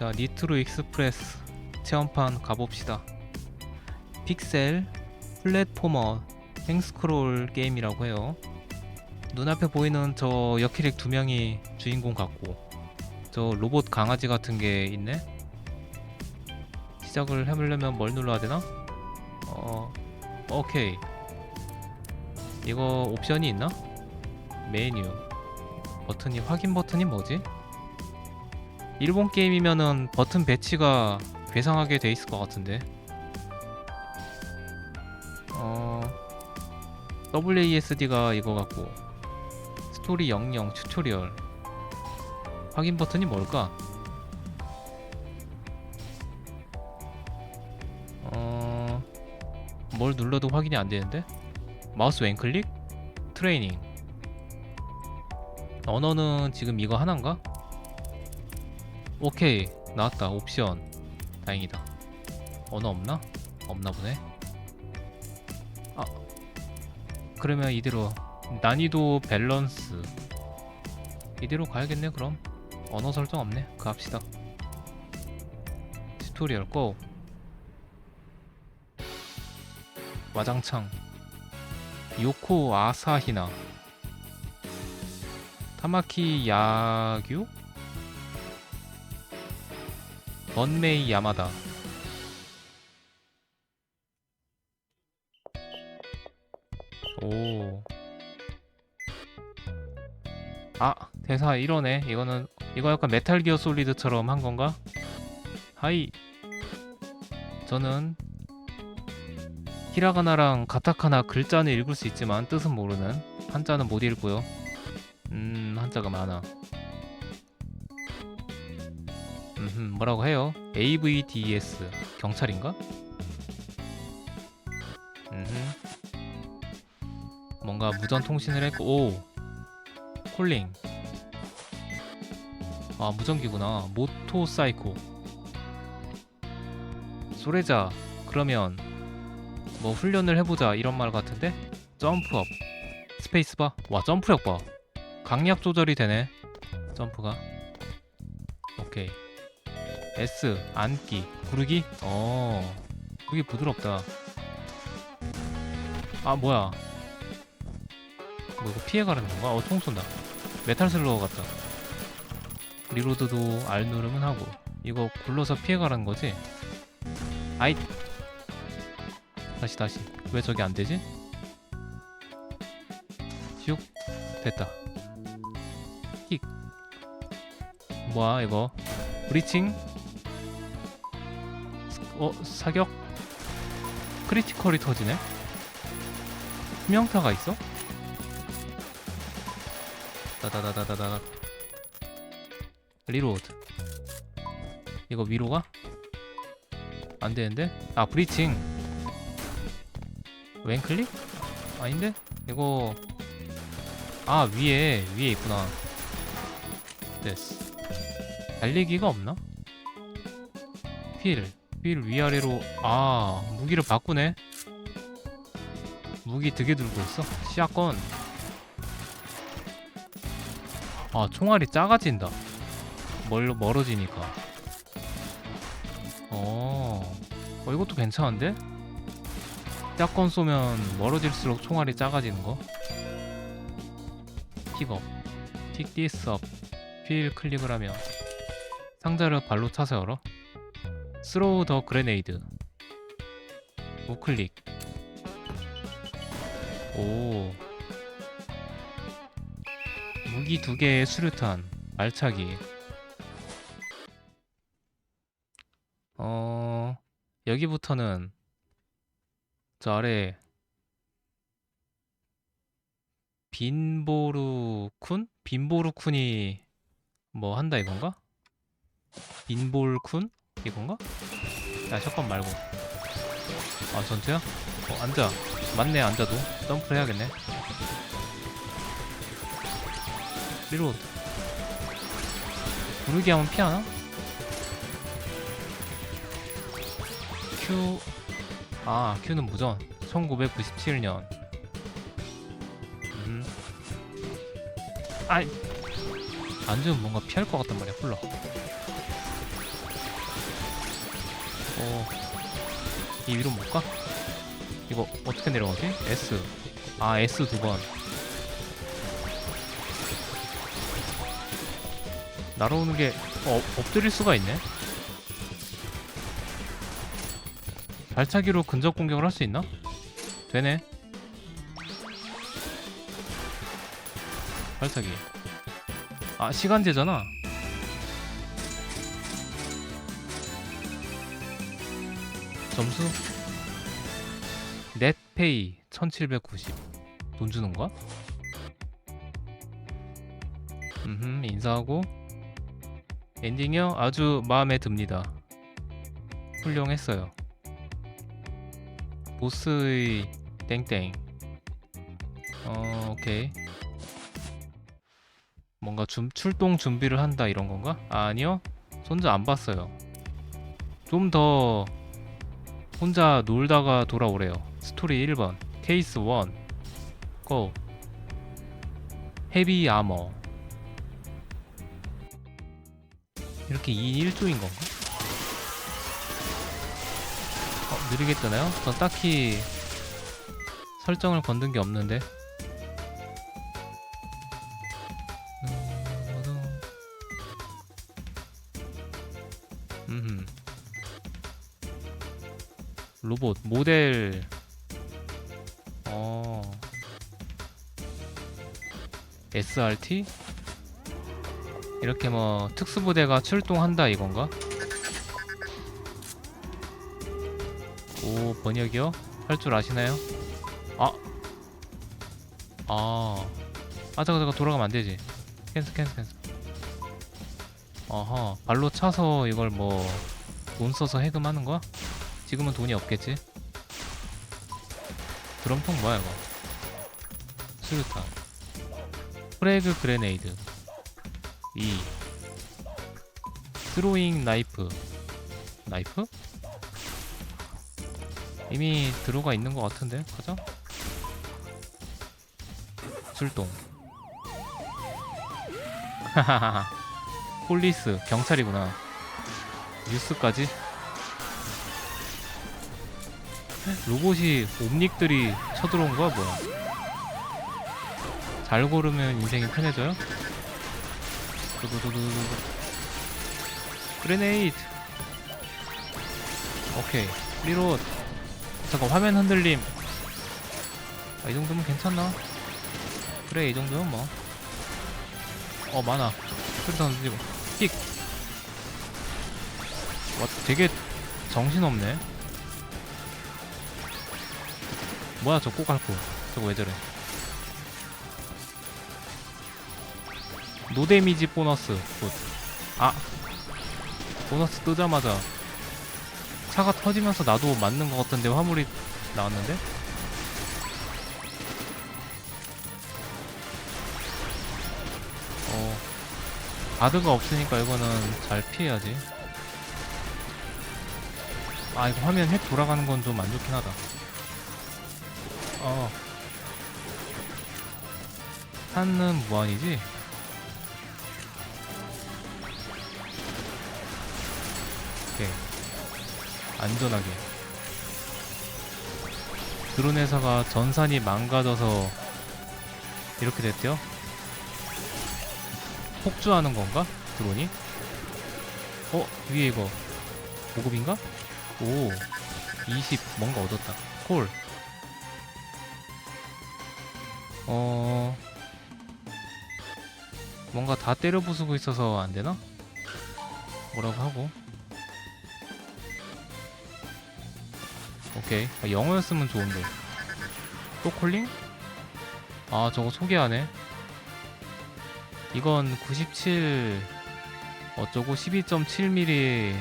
자 니트로 익스프레스 체험판 가봅시다 픽셀 플랫포머 행스크롤 게임이라고 해요 눈앞에 보이는 저 여키릭 두 명이 주인공 같고 저 로봇 강아지 같은 게 있네 시작을 해보려면 뭘 눌러야 되나? 어 오케이 이거 옵션이 있나? 메뉴 버튼이 확인 버튼이 뭐지? 일본 게임이면은 버튼 배치가 괴상하게 돼 있을 것 같은데 어 WASD가 이거 같고 스토리 00 튜토리얼 확인 버튼이 뭘까? 어... 뭘 눌러도 확인이 안 되는데? 마우스 왼클릭? 트레이닝 언어는 지금 이거 하나인가? 오케이. 나왔다. 옵션. 다행이다. 언어 없나? 없나 보네. 아. 그러면 이대로 난이도 밸런스. 이대로 가야겠네 그럼. 언어 설정 없네. 그 합시다. 튜토리얼 고. 와장창. 요코 아사히나. 타마키 야규 번메이 야마다 오. 아, 대사 이러네. 이거는 이거 약간 메탈 기어 솔리드처럼 한 건가? 하이. 저는 히라가나랑 가타카나 글자는 읽을 수 있지만 뜻은 모르는 한자는 못 읽고요. 음, 한자가 많아. 음, 뭐라고 해요? AVDS 경찰인가? 음. 뭔가 무전 통신을 했고 오. 콜링. 아 무전기구나. 모토사이코. 소레자. 그러면 뭐 훈련을 해보자 이런 말 같은데? 점프업. 스페이스바? 와 점프력 봐. 강약 조절이 되네. 점프가. 오케이 S 앉기 구르기? 어 그게 부드럽다. 아 뭐야? 뭐 이거 피해가는 건가? 어 총 쏜다. 메탈 슬로우 같다. 리로드도 R 누르면 하고. 이거 굴러서 피해가라는 거지? 아이 다시 다시. 왜 저게 안 되지? 슉 됐다. 킥. 뭐야 이거? 브리칭 어 사격 크리티컬이 터지네 투명타가 있어? 다다다다다다 리로드 이거 위로가? 안 되는데? 아 브리칭 왼클릭? 아닌데? 이거 아 위에 위에 있구나 됐어 달리기가 없나? 휠, 휠 위아래로 아 무기를 바꾸네? 무기 되게 들고 있어? 샷건 아 총알이 작아진다. 멀, 멀어지니까. 어, 어 이것도 괜찮은데? 샷건 쏘면 멀어질수록 총알이 작아지는 거? 픽업. 틱 디스업. 휠 클릭을 하면 상자를 발로 차서 열어 스로우 더 그레네이드 우클릭 오 무기 두 개의 수류탄 말차기 어 여기부터는 저 아래 빈보루쿤? 빈보루쿤이 뭐 한다 이건가? 빈볼쿤? 이건가? 야 샷건 말고. 아 전투야? 어 앉아. 맞네 앉아도. 점프를 해야겠네. 리로드. 구르기 하면 피하나? Q. 아 Q는 무전. 1997년. 음. 아이. 앉으면 뭔가 피할 것 같단 말이야 훌러 어, 이 위로 못 가? 이거 어떻게 내려가지? S. 아, S 두 번. 날아오는 게 어, 엎드릴 수가 있네. 발차기로 근접 공격을 할 수 있나? 되네. 발차기. 아, 시간제잖아. 점수? 넷페이 1790돈 주는 거야? 음 인사하고. 엔딩이요? 아주 마음에 듭니다. 훌륭했어요. 보스의 땡땡. 어 오케이. 뭔가 준- 출동 준비를 한다 이런 건가? 아, 아니요. 손자 안 봤어요. 좀더 혼자 놀다가 돌아오래요. 스토리 1번. 케이스 1 고. 헤비 아머. 이렇게 2인 1조인 건가? 어, 느리게 뜨나요? 전 딱히 설정을 건든 게 없는데 로봇 모델 어 SRT 이렇게 뭐 특수부대가 출동한다 이건가? 오 번역이요? 할 줄 아시나요? 아, 아, 아 잠깐 잠깐 돌아가면 안 되지. 캔슬 캔슬 캔슬. 어허 발로 차서 이걸 뭐 돈 써서 해금하는 거야? 지금은 돈이 없겠지. 드럼통 뭐야 이거? 수류탄. 프레그 그레네이드. 2. 스로잉 나이프. 나이프? 이미 들어가 있는 것 같은데 가자. 출동. 하하하하. 폴리스 경찰이구나. 뉴스까지. 로봇이 옴닉들이 쳐들어온 거야 뭐야? 잘 고르면 인생이 편해져요? 두두두두두. 그레네이드. 오케이. 리롯. 잠깐 화면 흔들림. 아, 이 정도면 괜찮나? 그래 이 정도면 뭐. 어 많아. 수류탄 던지고. 픽. 와 되게 정신없네. 뭐야 저 꼬깔코. 저거 왜 저래? 노데미지 보너스 굿. 아 보너스 뜨자마자 차가 터지면서 나도 맞는 것 같은데 화물이 나왔는데? 어 바드가 없으니까 이거는 잘 피해야지 아 이거 화면 핵 돌아가는 건 좀 안 좋긴 하다 어 탄은 무한이지? 오케이 안전하게 드론 회사가 전산이 망가져서 이렇게 됐대요? 폭주하는 건가? 드론이? 어? 위에 이거 보급인가? 오, 20 뭔가 얻었다. 콜. 어, 뭔가 다 때려 부수고 있어서 안 되나? 뭐라고 하고. 오케이. 아, 영어였으면 좋은데. 또 콜링? 아, 저거 소개하네. 이건 97 어쩌고 12.7mm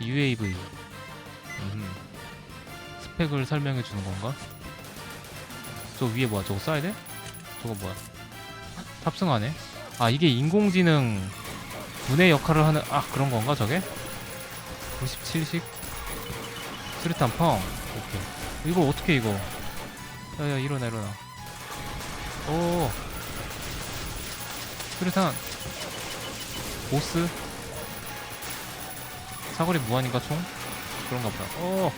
UAV 음. 스펙을 설명해 주는 건가? 저 위에 뭐야? 저거 쏴야 돼? 저거 뭐야? 탑승하네. 아 이게 인공지능 분해 역할을 하는 아 그런 건가 저게? 97식 수류탄 펑. 오케이. 이거 어떻게 이거? 야야 일어나 일어나. 오. 수류탄. 보스 사거리 무한인가 총? 그런가 보다. 어.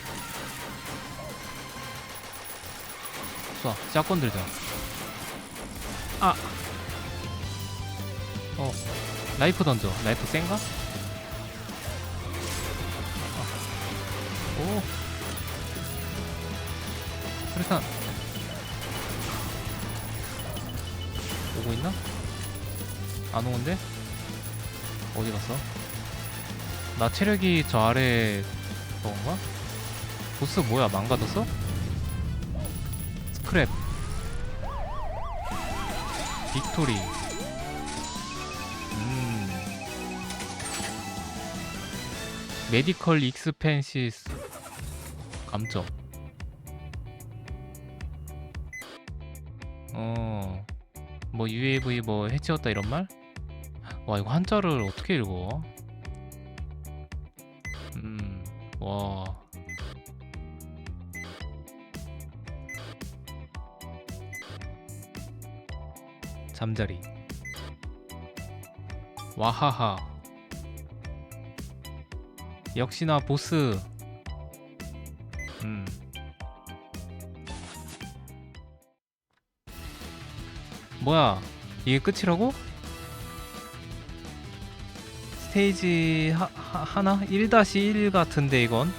쏴. 샷 건 들자. 아. 어. 라이프 던져. 라이프 센가? 아. 오. 수리탄. 오고 있나? 안 오는데? 어디 갔어? 나 체력이 저 아래 저건가? 보스 뭐야 망가졌어? 스크랩 빅토리 음 메디컬 익스펜시스 감점 어뭐 UAV 뭐 해치웠다 이런 말? 와 이거 한자를 어떻게 읽어? 음, 와. 잠자리. 와하하. 역시나 보스. 음. 뭐야? 이게 끝이라고? 스테이지 하, 하, 하나? 1-1 같은데 이건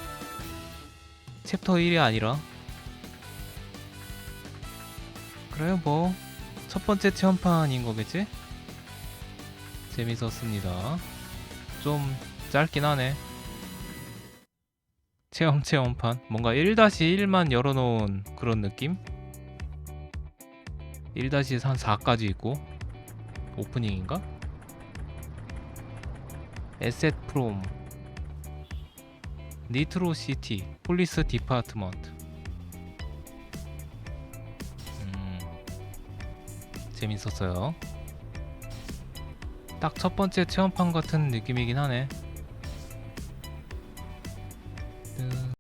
챕터 1이 아니라 그래요 뭐 첫 번째 체험판인 거겠지? 재밌었습니다 좀 짧긴 하네 체험 체험판 뭔가 1-1만 열어놓은 그런 느낌? 1-1한 4까지 있고 오프닝인가? 에셋 프롬 니트로 시티 폴리스 디파트먼트 재밌었어요. 딱 첫 번째 체험판 같은 느낌이긴 하네